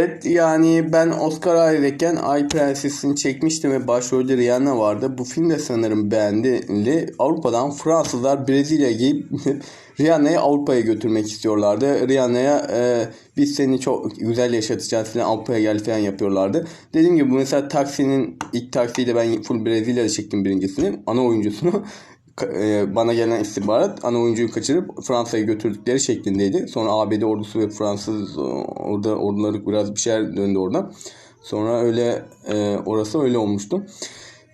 Evet yani ben Oscar Isaac'ken Ay Prenses'ini çekmiştim ve başrolde Rihanna vardı. Bu film de sanırım beğendi. Avrupa'dan Fransızlar Brezilya'ya giyip Rihanna'yı Avrupa'ya götürmek istiyorlardı. Rihanna'ya e, biz seni çok güzel yaşatacağız falan Avrupa'ya gel falan yapıyorlardı. Dediğim gibi mesela Taksi'nin ilk Taksi'yle ben full Brezilya'da çektim birincisini. Ana oyuncusunu. E, bana gelen istihbarat ana oyuncuyu kaçırıp Fransa'ya götürdükleri şeklindeydi. Sonra ABD ordusu ve Fransız e, orada orduları biraz bir şeyler döndü orada. Sonra öyle e, orası öyle olmuştu.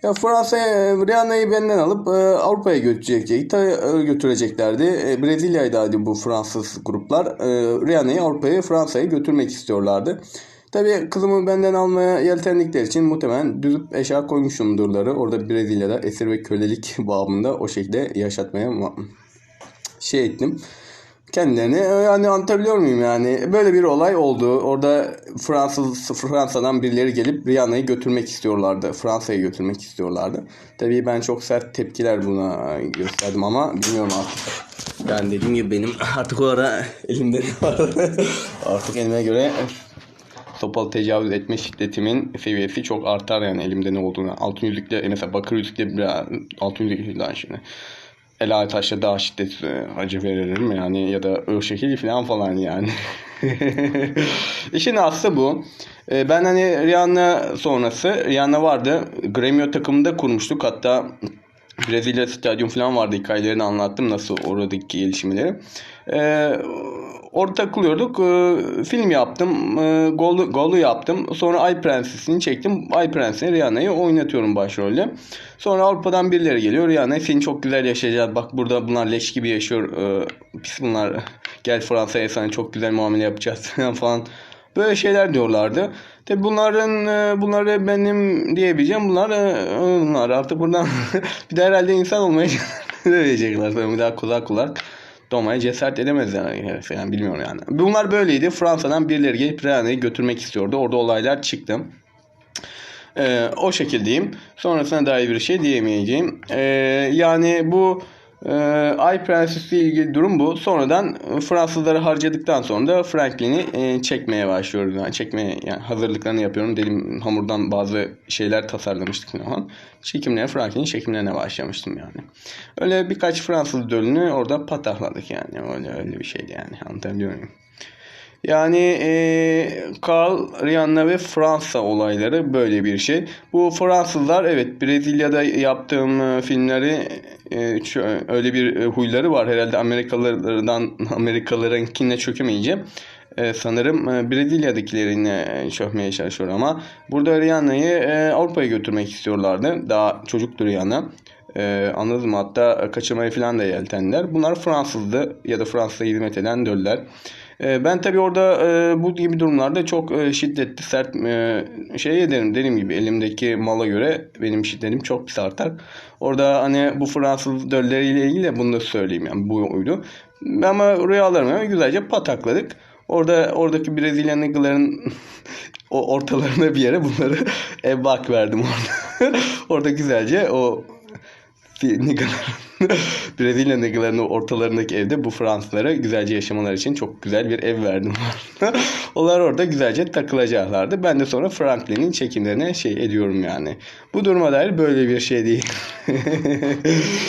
Ya Fransa'ya Rihanna'yı benden alıp Avrupa'ya götürecek, e, götüreceklerdi. E, Brezilya'daydı bu Fransız gruplar. Rihanna'yı Avrupa'ya, Fransa'ya götürmek istiyorlardı. Tabii kızımı benden almaya yeltendikleri için muhtemelen düzüp eşya koymuşumdurları. Orada Brezilya'da esir ve kölelik babında o şekilde yaşatmaya şey ettim. Kendilerini yani anlatabiliyor muyum yani? Böyle bir olay oldu. Orada Fransız Fransa'dan birileri gelip Rihanna'yı götürmek istiyorlardı. Fransa'ya götürmek istiyorlardı. Tabii ben çok sert tepkiler buna gösterdim ama bilmiyorum artık. Yani dediğim gibi benim artık o ara elimde ne var? artık elime göre sopalı tecavüz etme şiddetimin seviyesi çok artar yani elimde ne olduğunu. Altın yüzükle mesela bakır yüzükle biraz altın yüzükle şimdi. El taşla daha şiddet acı veririm yani ya da o şekil falan falan yani. İşin aslı bu. Ben hani Rihanna sonrası Rihanna vardı. Gremio takımında kurmuştuk. Hatta Brezilya stadyum falan vardı. Hikayelerini anlattım nasıl oradaki gelişmeleri. Ee, orada takılıyorduk. Ee, film yaptım. Ee, golü, golü yaptım. Sonra Ay Prensesini çektim. Ay Prensesini Rihanna'yı oynatıyorum başrolde. Sonra Avrupa'dan birileri geliyor. Rihanna seni çok güzel yaşayacağız. Bak burada bunlar leş gibi yaşıyor. Ee, pis bunlar. Gel Fransa'ya sana çok güzel muamele yapacağız falan. Böyle şeyler diyorlardı. Tabi bunların bunları benim diyebileceğim bunlar bunlar artık buradan bir de herhalde insan olmaya verecekler. Bir daha kulak kulak doğmaya cesaret edemezler yani, yani bilmiyorum yani. Bunlar böyleydi. Fransa'dan birileri gelip Rihanna'yı götürmek istiyordu. Orada olaylar çıktı. Ee, o şekildeyim. Sonrasına dair bir şey diyemeyeceğim. Ee, yani bu e, Ay Prensesi ile ilgili durum bu. Sonradan Fransızları harcadıktan sonra da Franklin'i e, çekmeye başlıyoruz. Yani çekmeye yani hazırlıklarını yapıyorum. Dedim hamurdan bazı şeyler tasarlamıştık falan. Çekimlere Franklin'in çekimlerine başlamıştım yani. Öyle birkaç Fransız dölünü orada patakladık yani. Öyle öyle bir şeydi yani. Anlatabiliyor muyum? Yani e, Carl, Rihanna ve Fransa olayları böyle bir şey. Bu Fransızlar evet Brezilya'da yaptığım filmleri e, öyle bir huyları var herhalde Amerikalılardan Amerikalılarınkine çökemeyince e, sanırım e, Brezilya'dakilerine çökmeye çalışıyor ama burada Rihanna'yı e, Avrupa'ya götürmek istiyorlardı. Daha çocuktur Rihanna. Ee, anladınız mı? Hatta kaçırmaya falan da yeltendiler. Bunlar Fransızdı ya da Fransa'ya hizmet eden döller. Ee, ben tabii orada e, bu gibi durumlarda çok e, şiddetli, sert e, şey ederim. Dediğim gibi elimdeki mala göre benim şiddetim çok pis artar. Orada hani bu Fransız dölleriyle ilgili de bunu da söyleyeyim yani bu oydu. Ama rüyalarımı güzelce patakladık. Orada oradaki Brezilya niggaların o ortalarına bir yere bunları ebak verdim orada. orada güzelce o Brezilya niggalarının ortalarındaki evde bu Fransızlara güzelce yaşamalar için çok güzel bir ev verdim. Onlar orada güzelce takılacaklardı. Ben de sonra Franklin'in çekimlerine şey ediyorum yani. Bu duruma dair böyle bir şey değil.